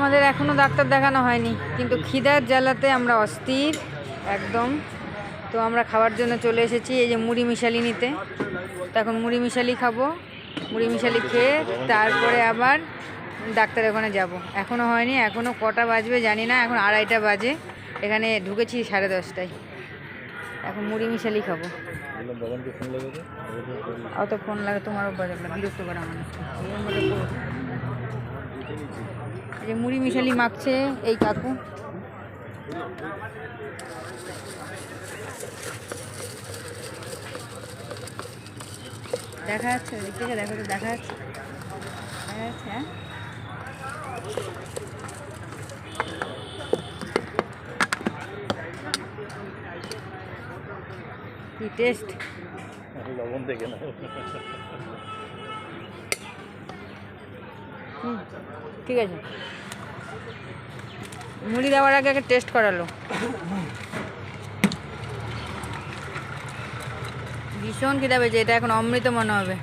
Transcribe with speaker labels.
Speaker 1: আমাদের এখনও ডাক্তার দেখানো হয়নি, কিন্তু খিদার জ্বালাতে আমরা অস্থির, একদম। তো আমরা খাওয়ার জন্য চলে এসেছি, এই যে মুড়ি মিশালি নিতে। তো এখন মুড়ি মিশালি খাব, মুড়ি মিশালি খেয়ে তারপরে আবার ডাক্তার ওখানে যাব। এখনও হয়নি এখনও কটা বাজবে জানি না, এখন আড়াইটা বাজে, এখানে ঢুকেছি সাড়ে দশটায়। এখন মুড়ি মিশালি খাব। অত ফোন লাগে তোমারও বাজে না, বিরক্ত করা মানুষকে যে মুড়ি মিশালি মাখছে এই কাকু। দেখা যাচ্ছে, ওদিক থেকে দেখো তো, দেখা যাচ্ছে। দেখা যাচ্ছে হ্যাঁ? কি টেস্ট
Speaker 2: লবণ দেখে না
Speaker 1: হুম ঠিক আছে। মুড়ি দেওয়ার আগে আগে টেস্ট করালো। ভীষণ খিদা পেয়েছে এটা এখন অমৃত মনে হবে।